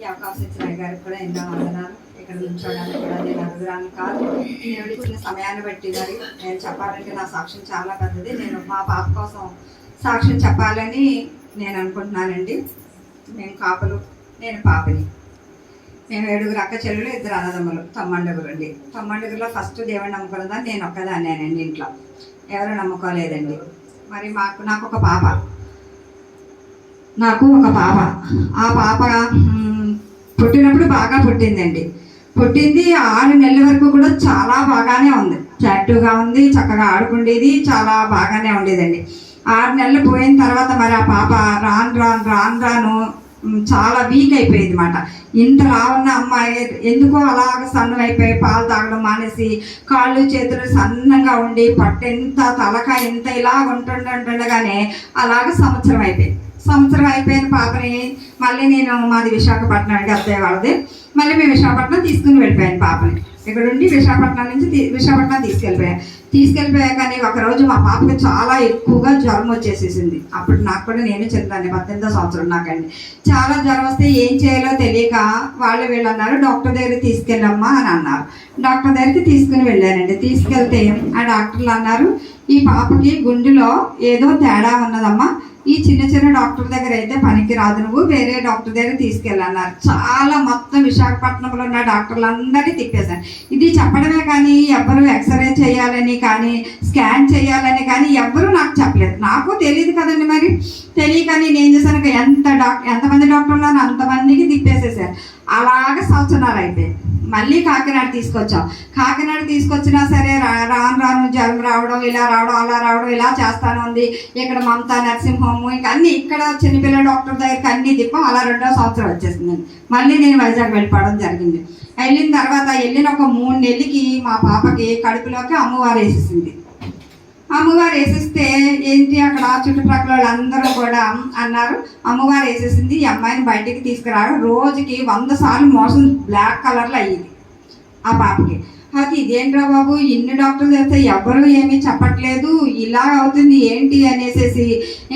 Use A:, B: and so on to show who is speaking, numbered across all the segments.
A: ఈ అవకాశం ఇచ్చిన గారికి కూడా ఎన్నో వందనాలు. ఇక్కడ నుంచోడానికి కూడా నేను అడుగురాను కాదు. నేను ఇచ్చిన సమయాన్ని బట్టి మరి నేను చెప్పాలంటే నా సాక్ష్యం చాలా పెద్దది. నేను మా పాప కోసం సాక్ష్యం చెప్పాలని నేను అనుకుంటున్నానండి. మేము కాపులు నేను పాపని. మేము ఏడుగురు అక్క చెల్లెలు ఇద్దరు అన్నదమ్ములు తమ్మండుగురు అండి. తమ్మండుగురులో ఫస్ట్ దేవుడు నమ్ముకున్నదా నేను ఒక్కదాన్నేనండి ఇంట్లో. ఎవరు నమ్ముకోలేదండి. మరి మాకు నాకు ఒక పాప. నాకు ఒక పాప. ఆ పాప పుట్టినప్పుడు బాగా పుట్టిందండి. పుట్టింది ఆరు నెలల వరకు కూడా చాలా బాగానే ఉంది. యాక్టివ్గా ఉంది చక్కగా ఆడుకుండేది చాలా బాగానే ఉండేదండి. ఆరు నెలలు పోయిన తర్వాత మరి ఆ పాప రాను రాను రాను రాను చాలా వీక్ అయిపోయింది అనమాట ఇంత లావున్న అమ్మాయి ఎందుకో అలాగ సన్నం అయిపోయి పాలు తాగడం మానేసి కాళ్ళు చేతులు సన్నంగా ఉండి పట్టెంత తలక ఎంత ఇలా ఉంటుండగానే అలాగ సంవత్సరం అయిపోయింది. సంవత్సరం అయిపోయిన పాపని. మళ్ళీ నేను మాది విశాఖపట్నం అండి అత్తయ్య వాళ్ళది. మళ్ళీ మేము విశాఖపట్నం తీసుకుని వెళ్ళిపోయాను పాపని. ఇక్కడ ఉండి విశాఖపట్నం నుంచి విశాఖపట్నం తీసుకెళ్ళిపోయాను. తీసుకెళ్ళిపోయా కానీ ఒకరోజు మా పాపకి చాలా ఎక్కువగా జ్వరం వచ్చేసేసింది. అప్పుడు నాకు కూడా నేను చెందాను పద్దెనిమిదో సంవత్సరం నాకండి. చాలా జ్వరం వస్తే ఏం చేయాలో తెలియక వాళ్ళు వీళ్ళు అన్నారు డాక్టర్ దగ్గరికి తీసుకెళ్ళమ్మా అని అన్నారు. డాక్టర్ దగ్గరికి తీసుకుని వెళ్ళానండి. తీసుకెళ్తే ఆ డాక్టర్లు అన్నారు ఈ పాపకి గుండెలో ఏదో తేడా ఉన్నదమ్మా ఈ చిన్న చిన్న డాక్టర్ దగ్గర అయితే పనికి రాదు నువ్వు వేరే డాక్టర్ దగ్గర తీసుకెళ్ళన్నారు. చాలా మొత్తం విశాఖపట్నంలో ఉన్న డాక్టర్లు అందరినీ తిప్పేశారు. ఇది చెప్పడమే కానీ ఎవ్వరు ఎక్స్రే చేయాలని కానీ స్కాన్ చేయాలని కానీ ఎవ్వరూ నాకు చెప్పలేదు. నాకు తెలియదు కదండి మరి. తెలియకని నేను చేశాను? ఎంత డాక్టర్ ఎంతమంది డాక్టర్లు అంతమందికి తిప్పేసేసారు అలాగ సంవత్సరాలు అయిపోయింది మళ్ళీ కాకినాడ తీసుకొచ్చాం. కాకినాడ తీసుకొచ్చినా సరే రా- రాను రాను జ్వరం రావడం ఇలా రావడం అలా రావడం ఇలా చేస్తాను ఉంది. ఇక్కడ మమతా నర్సింగ్ హోమ్ ఇంకా అన్ని ఇక్కడ చిన్నపిల్ల డాక్టర్ దగ్గరికి అన్ని తిప్పాం అలా రెండో సంవత్సరం వచ్చేసింది. మళ్ళీ నేను వైజాగ్ వెళ్ళిపోవడం జరిగింది. వెళ్ళిన తర్వాత వెళ్ళిన ఒక మూడు నెలలకి మా పాపకి కడుపులోకి అమ్మవారు వేసేసింది. అమ్మవారు వేసేస్తే ఏంటి అక్కడ చుట్టుప్రక్కల వాళ్ళందరూ కూడా అన్నారు. అమ్మవారు వేసేసింది ఈ అమ్మాయిని బయటికి తీసుకురావడం. రోజుకి వంద సార్లు మోసం బ్లాక్ కలర్లో అయ్యింది. ఆ పాపకి. అది ఇదేంట్రా బాబు? ఇన్ని డాక్టర్లు చేస్తే ఎవరు ఏమీ చెప్పట్లేదు. ఇలా అవుతుంది ఏంటి అనేసేసి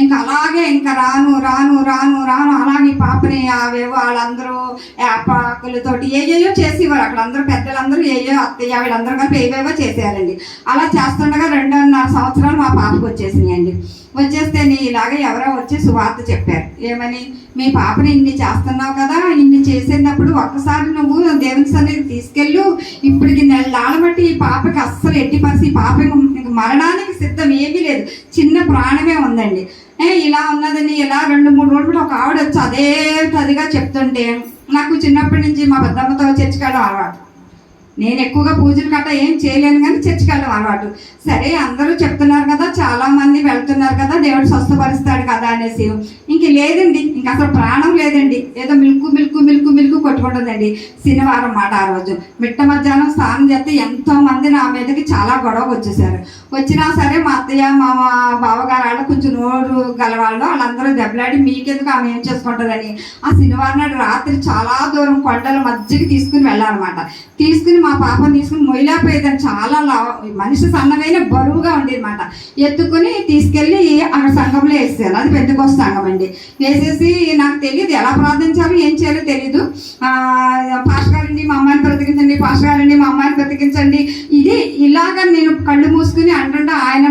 A: ఇంకా అలాగే ఇంకా రాను రాను రాను రాను. అలాగే పాపని అవేవో వాళ్ళందరూ యాపాకులతోటి ఏయేయో చేసేవారు. అక్కడ అందరూ పెద్దలందరూ ఏయో అత్తయ్య వీళ్ళందరూ కలిపి ఏవేవో చేసేయాలండి. అలా చేస్తుండగా రెండున్నర సంవత్సరాలు మా పాపకు వచ్చేసినాయండి. వచ్చేస్తే నీ ఇలాగే ఎవరో వచ్చి సువార్త చెప్పారు. ఏమని? మీ పాపని ఇన్ని చేస్తున్నావు కదా ఇన్ని చేసేటప్పుడు ఒక్కసారి నువ్వు దేవుని సన్నిధికి తీసుకెళ్ళు. ఇప్పటికి నెలలాల బట్టి ఈ పాపకి అస్సలు ఎట్టి పరిస్థితి ఈ పాప మరణానికి సిద్ధం ఏమీ లేదు. చిన్న ప్రాణమే ఉందండి. ఏ ఇలా ఉన్నదని ఇలా రెండు మూడు రోజులు ఒక ఆవిడ వచ్చి అదే తదిగా చెప్తుంటే నాకు చిన్నప్పటి నుంచి మా పెద్దమ్మతో చర్చికి అలవాటు. నేను ఎక్కువగా పూజలు గట్రా ఏం చేయలేను కానీ చర్చికి వెళ్ళడం అలవాటు. సరే అందరూ చెప్తున్నారు కదా చాలా మంది వెళ్తున్నారు కదా దేవుడు స్వస్థపరుస్తాడు కదా అనేసి. ఇంక లేదండి ఇంక అసలు ప్రాణం లేదండి. ఏదో మిల్కు మిల్కు మిల్కు మిల్కు కొట్టుకుంటుందండి శనివారం మాట ఆ రోజు. మిట్ట మధ్యాహ్నం స్నానం చేస్తే ఎంతో మంది నా మీదకి చాలా గొడవ వచ్చేసారు. వచ్చినా సరే మా అత్తయ్య మా బావగారు వాళ్ళు కొంచెం నోరు గలవాళ్ళు వాళ్ళందరూ దెబ్బలాడి మీకెందుకు ఆమె ఏం చేసుకుంటుందని. ఆ శనివారం నాడు రాత్రి చాలా దూరం కొండల మధ్యకి తీసుకుని వెళ్ళాలన్నమాట తీసుకుని మా పాపను తీసుకుని మొయిలాపోయేదని చాలా లా- మనిషి సన్నమైన బరువుగా ఉండేదన్నమాట. ఎత్తుకుని తీసుకెళ్ళి అక్కడ సంఘంలో వేసేసారు అది పెద్దకొస్త సంఘం అండి. వేసేసి నాకు తెలియదు ఎలా ప్రార్థించాలో ఏం చేయాలో తెలియదు పాస్ గారండి మా అమ్మాయిని బ్రతికించండి పాష్ గారండి మా అమ్మాయిని బ్రతికించండి. ఇది ఇలాగ నేను కళ్ళు మూసుకుని అంటుంటే ఆయన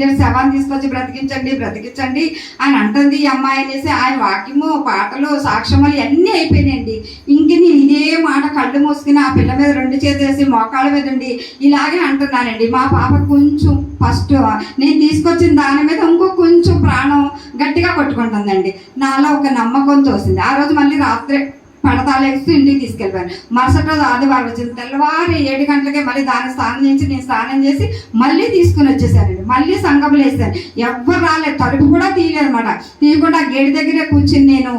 A: అనుకుంటున్నాడు శవాన్ని తీసుకొచ్చి బ్రతికించండి బ్రతికించండి అని అంటుంది ఈ అమ్మాయి అనేసి. ఆయన వాక్యము పాటలు సాక్ష్యములు అన్నీ అయిపోయినాయండి. ఇంక నేను ఇదే మాట కళ్ళు మూసుకుని ఆ పిల్ల మీద రెండు చేసేసి మోకాళ్ళ మీద ఉండి ఇలాగే అంటున్నానండి. మా పాప కొంచెం ఫస్ట్ నేను తీసుకొచ్చిన దాని మీద ఇంకో కొంచెం ప్రాణం గట్టిగా కొట్టుకుంటుందండి. నాలో ఒక నమ్మకం తోసింది. ఆ రోజు మళ్ళీ రాత్రి పడతాలేస్తూ ఇంటికి తీసుకెళ్ళిపోయాను. మరుసటి రోజు ఆదివారం వచ్చింది తెల్లవారి ఏడు గంటలకే మళ్ళీ దాన్ని స్నానం చేసి నేను స్నానం చేసి మళ్ళీ తీసుకుని వచ్చేసానండి. మళ్ళీ సంఘంలో వేసాను ఎవ్వరు రాలేదు. తలుపు కూడా తీయలేదు అనమాట తీయకుండా గేట్ దగ్గరే కూర్చుని నేను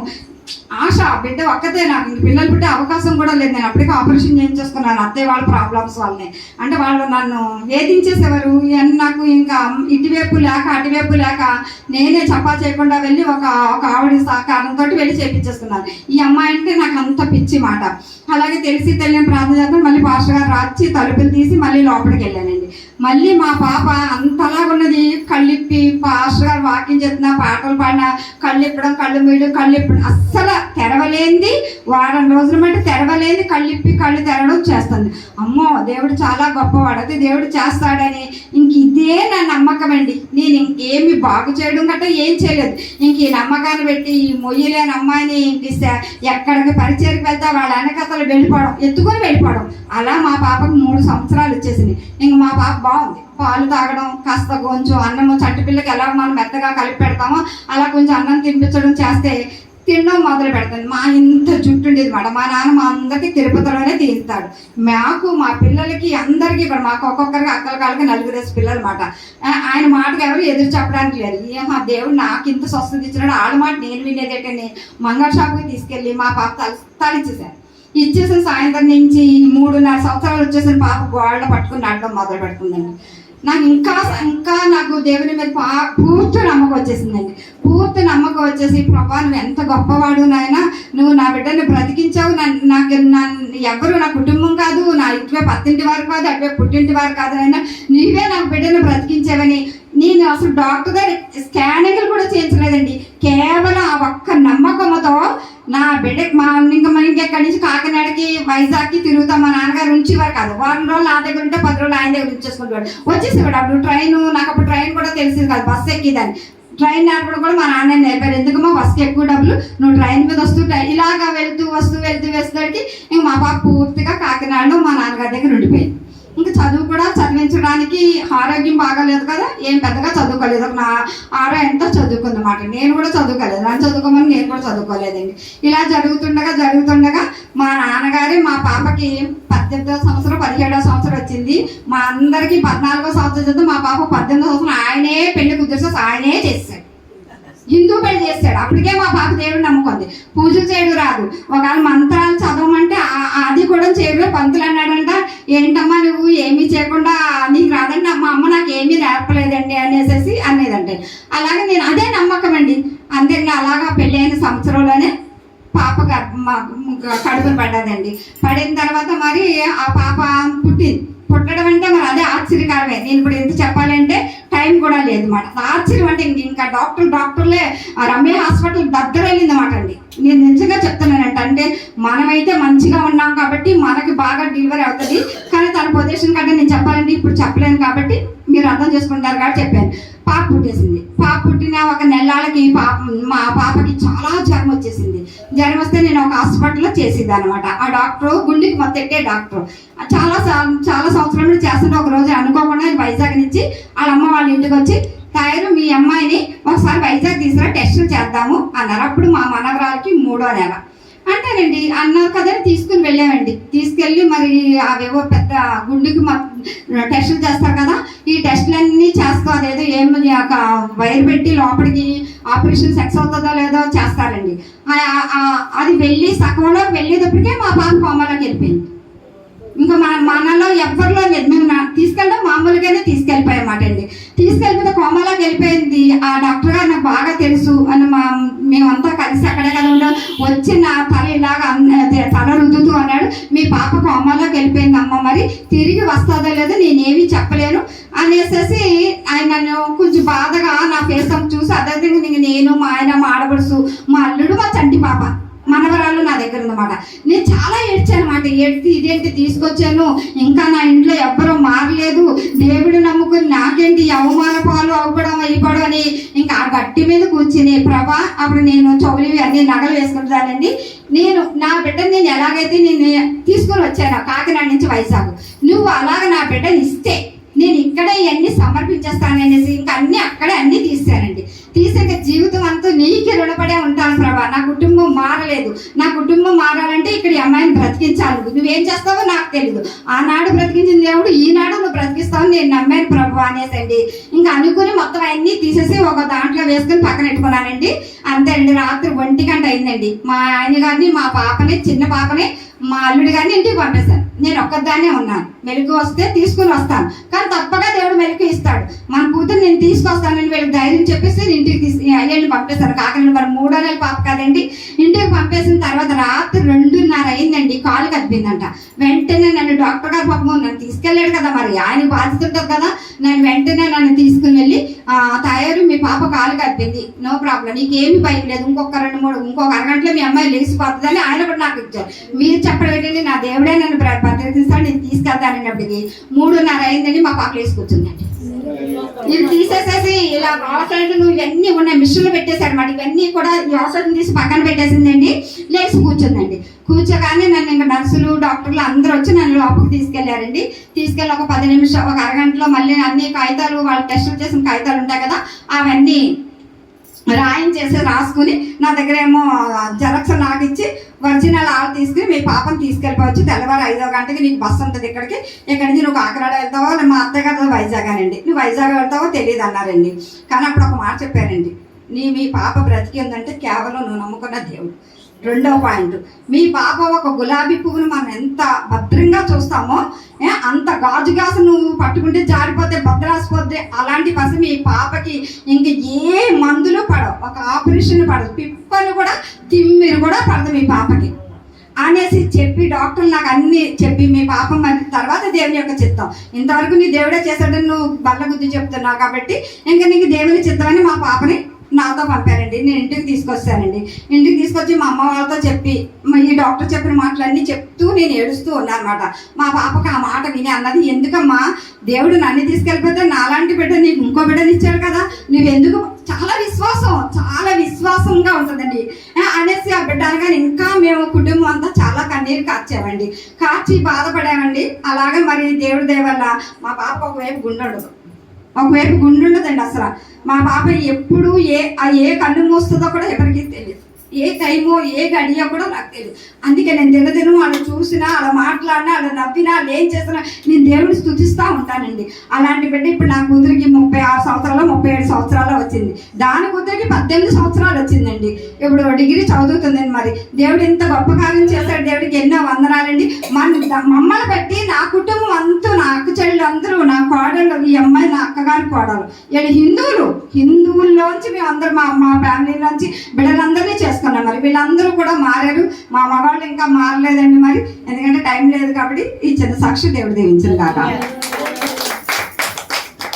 A: ఆశ బిడ్డ ఒక్కతే నాకు ఇంక పిల్లలు పుట్టే అవకాశం కూడా లేదు. నేను అప్పటికే ఆపరేషన్ చేయించేసుకున్నాను. అత్తయ్య వాళ్ళ ప్రాబ్లమ్స్ వాళ్ళని. అంటే వాళ్ళు నన్ను వేధించేసేవారు. ఇవన్నీ నాకు ఇంకా ఇటువైపు లేక అటువైపు లేక నేనే చప్పా చేయకుండా వెళ్ళి ఒక ఒక ఆవిడ సహకారంతో వెళ్ళి చేపించేసుకున్నాను. ఈ అమ్మాయి అంటే నాకు అంత పిచ్చి మాట. అలాగే తెలిసి తెలియని ప్రార్థన చేస్తాను మళ్ళీ పాస్టర్ గారు రాచి తలుపులు తీసి మళ్ళీ లోపలికి వెళ్ళానండి. మళ్ళీ మా పాప అంతలా ఉన్నది కళ్ళిప్పి పాస్టర్ గారు వాకింగ్ చేస్తున్నా పాటలు పాడినా కళ్ళు ఇప్పడం కళ్ళు మీయడం కళ్ళు ఇప్పడం అస్సలు అస్సలు తెరవలేంది. వారం రోజుల మట్టి తెరవలేంది. కళ్ళిప్పి కళ్ళు తెరడం చేస్తుంది. అమ్మో దేవుడు చాలా గొప్పవాడు. అయితే దేవుడు చేస్తాడని ఇంక ఇదే నా నమ్మకం అండి. నేను ఇంకేమి బాగు చేయడం గట్రా ఏం చేయలేదు. ఇంక ఈ నమ్మకాన్ని పెట్టి ఈ మొయ్యలేని అమ్మాయిని ఇంక ఎక్కడికి పరిచయకు వెళ్తే వాళ్ళ వెనకతలు వెళ్ళిపోవడం ఎత్తుకొని వెళ్ళిపోవడం. అలా మా పాపకు మూడు సంవత్సరాలు వచ్చేసింది. ఇంక మా పాప బాగుంది. పాలు తాగడం కాస్త కొంచెం అన్నము చట్టు పిల్లకి ఎలా మనం మెత్తగా కలిపి పెడతామో అలా కొంచెం అన్నం తినిపించడం చేస్తే తినడం మొదలు పెడతాను మా ఇంత జుట్టు ఉండేది మాట మా నాన్న మా అందరికి తిరుపతిలోనే తీస్తాడు. మాకు మా పిల్లలకి అందరికీ ఇప్పుడు మాకు ఒక్కొక్కరికి అక్కల కాళ్ళకి నలుగురేసి పిల్లలు మాట ఆయన మాటకు ఎవరు ఎదురు చెప్పడానికి లేదు ఏమా దేవుడు నాకు ఇంత స్వస్థత ఇచ్చినాడు. ఆడ మాట నేను వినేదేటని మంగళ షాప్కి తీసుకెళ్ళి మా పాప తల తలిచ్చేసాను ఇచ్చేసిన సాయంత్రం నుంచి మూడున్నర సంవత్సరాలు వచ్చేసిన పాప గోళ్ళ పట్టుకుని నడడం మొదలు పెడుతుందండి. నాకు ఇంకా ఇంకా నాకు దేవుని మీద పూర్తి నమ్మకం వచ్చేసిందండి. పూర్తి నమ్మకం వచ్చేసి ప్రభా నువ్వు ఎంత గొప్పవాడు నాయన నువ్వు నా బిడ్డని బ్రతికించావు. నాకు నన్ను ఎవరు నా కుటుంబం కాదు నా ఇటువే పత్తింటి వారు కాదు అటువే పుట్టింటి వారు కాదు నాయన నీవే నా బిడ్డను బ్రతికించావని. నేను అసలు డాక్టర్ గారు స్కానింగ్లు కూడా చేయించలేదండి. కేవలం ఆ ఒక్క నా బిడ్డకి మా ఇంకా మనం ఇంకెక్కడి నుంచి కాకినాడకి వైజాగ్కి తిరుగుతాం మా నాన్నగారు ఉంచేవారు కాదు. వారం రోజులు నా దగ్గర ఉంటే పది రోజులు ఆయన దగ్గర ఉంచేసుకుంటాడు. వచ్చేసేవాడు అప్పుడు ట్రైన్ నాకు అప్పుడు ట్రైన్ కూడా తెలిసింది కాదు బస్సు ఎక్కిదని ట్రైన్ నడపడం కూడా మా నాన్న నేర్పారు. ఎందుకమ్మా బస్కి ఎక్కువ డబ్బులు? నువ్వు ట్రైన్ మీద వస్తూ ట్రై- ఇలాగా వెళ్తూ వస్తూ వెళ్తూ వేసేసరికి ఇంక మా పాప పూర్తిగా కాకినాడలో మా నాన్నగారి దగ్గర ఉండిపోయింది. చదివించడానికి ఆరోగ్యం బాగాలేదు కదా ఏం పెద్దగా చదువుకోలేదు. ఒక నా ఆరో ఎంతో చదువుకుందన్నమాట. నేను కూడా చదువుకోలేదు. నన్ను చదువుకోమని నేను కూడా చదువుకోలేదండి. ఇలా జరుగుతుండగా జరుగుతుండగా మా నాన్నగారి మా పాపకి పద్దెనిమిదో సంవత్సరం పదిహేడో సంవత్సరం వచ్చింది. మా అందరికి పద్నాలుగో సంవత్సరం చదువు మా పాప పద్దెనిమిదో సంవత్సరం ఆయనే పెళ్ళి కుదిరిస్తే ఆయనే చేస్తాడు. హిందూ పెళ్ళి చేస్తాడు. అప్పటికే మా పాప దేవుడు నమ్ముకుంది. పూజలు చేయడు రాదు. ఒకవేళ మంత్రాలు చదవమంటే అది కూడా చేయడు. పంతులు అన్నాడంట ఏంటమ్మా నువ్వు ఏమీ చేయకుండా నీకు రాదండి మా అమ్మ నాకు ఏమీ నేర్పలేదండి అనేసి అనేదంటే. అలాగే నేను అదే నమ్మకం అండి. అందరినీ అలాగా పెళ్ళైన సంవత్సరంలోనే పాప గర్భ కడుపున పడ్డదండి. పడిన తర్వాత మరి ఆ పాప పుట్టింది పుట్టడం అంటే మరి అదే ఆశ్చర్యకరమే. నేను ఇప్పుడు ఎందుకు చెప్పాలంటే టైం కూడా లేదు మాట ఆశ్చర్యం అంటే ఇంకా డాక్టర్ డాక్టర్లే ఆ రమ్య హాస్పిటల్ దగ్గర వెళ్ళిందన్నమాట అండి. నేను నిజంగా చెప్తున్నానంట అంటే మనమైతే మంచిగా ఉన్నాం కాబట్టి మనకి బాగా డెలివరీ అవుతుంది. కానీ తన పొజిషన్ కంటే నేను చెప్పాలంటే ఇప్పుడు చెప్పలేను కాబట్టి మీరు అర్థం చేసుకుంటారు కాబట్టి చెప్పాను. పాప పుట్టేసింది. పాప పుట్టిన ఒక నెలలకి పాప మా పాపకి చాలా జ్వరం వచ్చేసింది. జ్వరం వస్తే నేను ఒక హాస్పిటల్లో చేసేది అనమాట ఆ డాక్టర్ గుండెకి మొత్తెట్టే డాక్టర్ చాలా చాలా సంవత్సరాల నుండి చేస్తుంటే ఒక రోజు అనుకోకుండా వైజాగ్ నుంచి వాళ్ళ అమ్మ వాళ్ళ ఇంటికి వచ్చి తయారు మీ అమ్మాయిని ఒకసారి వైజాగ్ తీసుకురా టెస్టులు చేద్దాము అన్నారు. అప్పుడు మా మనవరాలకి మూడో నెల. అంటేనండి అన్నారు కదా తీసుకుని వెళ్ళామండి. తీసుకెళ్ళి మరి అవేవో పెద్ద గుండెకి మా టెస్టులు చేస్తారు కదా ఈ టెస్టులన్నీ చేస్తా అదేదో ఏం ఒక వైర్ పెట్టి లోపలికి ఆపరేషన్ సెక్స్ అవుతుందో లేదో చేస్తారండి. అది వెళ్ళి సగంలో వెళ్ళేటప్పటికే మా పాప కోమలోకి వెళ్ళిపోయింది. ఇంకా మన మనలో ఎవరిలో లేదు. మేము తీసుకెళ్ళడం మామూలుగానే తీసుకెళ్ళిపోయామాట అండి. తీసుకెళ్ళిపోతే కోమలోకి వెళ్ళిపోయింది. ఆ డాక్టర్ గారు నాకు బాగా తెలుసు. అని మా మేమంతా కలిసి అక్కడే కదా ఉండాలి వచ్చి నా తల ఇలాగ తల రుద్దుతూ అన్నాడు. మీ పాప కోమలోకి వెళ్ళిపోయింది అమ్మ మరి. తిరిగి వస్తుందో లేదో నేనేమీ చెప్పలేను. అనేసి ఆయన నన్ను కొంచెం బాధగా నా ఫేస్ చూసి అదే విధంగా నేను మా ఆయన మా ఆడబడుసు మా అల్లుడు మా చంటి పాప. మనవరాలు నా దగ్గర ఉందన్నమాట నేను చాలా ఏడ్చాను అనమాట ఏడ్చి ఇదేంటి తీసుకొచ్చాను? ఇంకా నా ఇంట్లో ఎవ్వరూ మారలేదు. దేవుడు నమ్ముకుని నాకేంటి అవమాన పాలు అవ్వడం అయిపోవడం అని ఇంకా ఆ గట్టి మీద కూర్చుని ప్రభా అప్పుడు నేను చౌలివి అన్ని నగలు వేసుకుంటానండి నేను నా బిడ్డని నేను ఎలాగైతే నేను తీసుకుని వచ్చాను కాకినాడ నుంచి వైజాగ్ నువ్వు అలాగ నా బిడ్డని ఇస్తే నేను ఇక్కడే ఇవన్నీ సమర్పించేస్తాననేసి ఇంకా అన్ని అక్కడే అన్ని తీసానండి తీసాక జీవితం అంతా నీకే రుణపడే ఉంటాను ప్రభా. నా కుటుంబం మారలేదు. నా కుటుంబం మారాలంటే ఇక్కడ అమ్మాయిని బ్రతికించాలి. నువ్వేం చేస్తావో నాకు తెలియదు ఆనాడు బ్రతికించిన దేవుడు ఈనాడు నువ్వు బ్రతికిస్తావు. నేను నమ్మాను ప్రభు అనేసండి. ఇంకా అనుకుని మొత్తం అన్ని తీసేసి ఒక దాంట్లో వేసుకుని పక్కన పెట్టుకున్నానండి. అంతే అండి రాత్రి ఒంటి గంట అయిందండి. మా ఆయన గారిని మా పాపని చిన్న పాపని మా అల్లుడి గారిని ఇంటికి పంపేశాను. నేను ఒక్కదాన్నే ఉన్నాను. మెలకు వస్తే తీసుకుని వస్తాను. కానీ తప్పగా దేవుడు మెలకు ఇస్తాడు. మన కూతురు నేను తీసుకొస్తానని వీళ్ళకి ధైర్యం చెప్పేసి నేను ఇంటికి తీసి అయ్యండి పంపేశాను కాకినాడ మరి మూడో నెలల పాప కదండి. ఇంటికి పంపేసిన తర్వాత రాత్రి రెండున్నర అయిందండి. కాలు కనిపిందంట వెంటనే నన్ను డాక్టర్ గారు పాపం నన్ను తీసుకెళ్ళాడు కదా మరి. ఆయన బాధ్యత ఉంటుంది కదా. నేను వెంటనే నన్ను తీసుకుని వెళ్ళి "ఆ, తయారు. మీ పాప కాలు కనిపింది నో ప్రాబ్లం. నీకేమి భయం లేదు. ఇంకొక రెండు మూడు ఇంకొక అరగంటలో మీ అమ్మాయి లేచిపోతుందని ఆయన కూడా నాకు ఇచ్చారు. మీరు చెప్పడం ఏంటంటే నా దేవుడే నన్ను భద్రతిస్తాడు నేను తీసుకెళ్తానన్నప్పటికీ మూడున్నర అయిందని మా పాప లేచి కూర్చుందండి. ఇది తీసేసేసి ఇలా ఆసనలు ఇవన్నీ ఉన్నాయి. మిషన్లు పెట్టేశారనమాట ఇవన్నీ కూడా ఈ ఔషధం తీసి పక్కన పెట్టేసిందండి. లేచి కూర్చుందండి. కూర్చోగానే నన్ను ఇంకా నర్సులు డాక్టర్లు అందరూ వచ్చి నన్ను లోపలికి తీసుకెళ్ళారండి. తీసుకెళ్ళి ఒక పది నిమిషాలు ఒక అరగంటలో మళ్ళీ అన్ని కాగితాలు వాళ్ళు టెస్టులు చేసిన కాగితాలు ఉంటాయి కదా అవన్నీ రాయించేసి రాసుకుని నా దగ్గర ఏమో జెరాక్స్ నాకిచ్చి ఒరిజినల్ ఆల్ తీసుకుని మీ పాపను తీసుకెళ్ళిపోవచ్చు. తెల్లవారు ఐదో గంటకి నీకు బస్సు ఉంటుంది ఇక్కడికి. ఇక్కడి నుంచి నువ్వు కాకినాడ వెళ్తావో లేదా మా అత్తగారు వైజాగ్ అనండి నువ్వు వైజాగ్ వెళ్తావో తెలియదు అన్నారండి. కానీ అప్పుడు ఒక మాట చెప్పారండి నీ మీ పాప బ్రతికి ఉందంటే కేవలం నువ్వు నమ్ముకున్న దేవుడు. రెండో పాయింట్. మీ పాప ఒక గులాబీ పువ్వును మనం ఎంత భద్రంగా చూస్తామో ఏ, అంత గాజు గాసు నువ్వు పట్టుకుంటే జారిపోతే భద్రాసిపోతే అలాంటి పసి మీ పాపకి ఇంక ఏ మందులు పడవు. ఒక ఆపరేషన్ పడదు పిప్పలు కూడా తిమ్మిరు కూడా పడదు మీ పాపకి. అనేసి చెప్పి డాక్టర్ నాకు అన్ని చెప్పి మీ పాపం మరి తర్వాత దేవుని యొక్క చిత్తం. ఇంతవరకు నీ దేవుడే చేశాడని నువ్వు బల్ల గుద్ది చెప్తున్నావు కాబట్టి ఇంకా నీకు దేవుని చిత్తమని మా పాపని నాతో పంపారండి. నేను ఇంటికి తీసుకొస్తానండి. ఇంటికి తీసుకొచ్చి మా అమ్మ వాళ్ళతో చెప్పి ఈ డాక్టర్ చెప్పిన మాటలన్నీ చెప్తూ నేను ఏడుస్తూ ఉన్నానమాట. మా పాపకి ఆ మాట విని అన్నది ఎందుకమ్మా దేవుడు నన్ను తీసుకెళ్ళిపోతే నాలాంటి బిడ్డ నీకు ఇంకో బిడ్డని ఇచ్చాడు కదా? నువ్వెందుకు చాలా విశ్వాసం చాలా విశ్వాసంగా ఉంటుందండి. అనేసి ఆ బిడ్డ అనగానే ఇంకా మేము కుటుంబం అంతా చాలా కన్నీరు కార్చామండి. కార్చి బాధపడామండి. అలాగే మరి దేవుడి దయ వల్ల మా పాప ఒకవైపు గుండె ఉండదు. ఒకవైపు గుండె ఉండదండి అసలు. మా పాప ఎప్పుడు ఏ ఆ ఏ కన్ను మూస్తుందో కూడా ఎవరికి తెలియదు. ఏ టైమో ఏ గడియో కూడా నాకు తెలియదు అందుకే నేను దినదినం అలా చూసినా అలా మాట్లాడినా అలా నవ్వినా అలా ఏం చేసినా నేను దేవుని స్థుతిస్తూ ఉంటానండి. అలాంటి బిడ్డ ఇప్పుడు నా కూతురికి ముప్పై ఆరు సంవత్సరాలు ముప్పై ఏడు సంవత్సరాలు వచ్చింది. దాని కూతురికి పద్దెనిమిది సంవత్సరాలు వచ్చిందండి. ఇప్పుడు డిగ్రీ చదువుతుందండి మరి. దేవుడు ఇంత గొప్ప కార్యం చేశాడు దేవుడికి ఎన్నో వందనాలండి. మన మమ్మల్ని బట్టి నా కుటుంబం అంతా నా అక్క చెల్లెలు అందరూ నా కోడళ్ళు ఈ అమ్మాయి నా అక్కగారి కోడలు. వీళ్ళు హిందువులు. హిందువుల్లోంచి మేము అందరూ మా మా ఫ్యామిలీలోంచి బిడ్డలందరినీ చేసుకున్నాం మరి వీళ్ళందరూ కూడా మారారు. మా మగవాళ్ళు ఇంకా మారలేదండి మరి. ఎందుకంటే టైం లేదు కాబట్టి ఈ చిన్న సాక్షి దేవుడు దీవించిన కాక.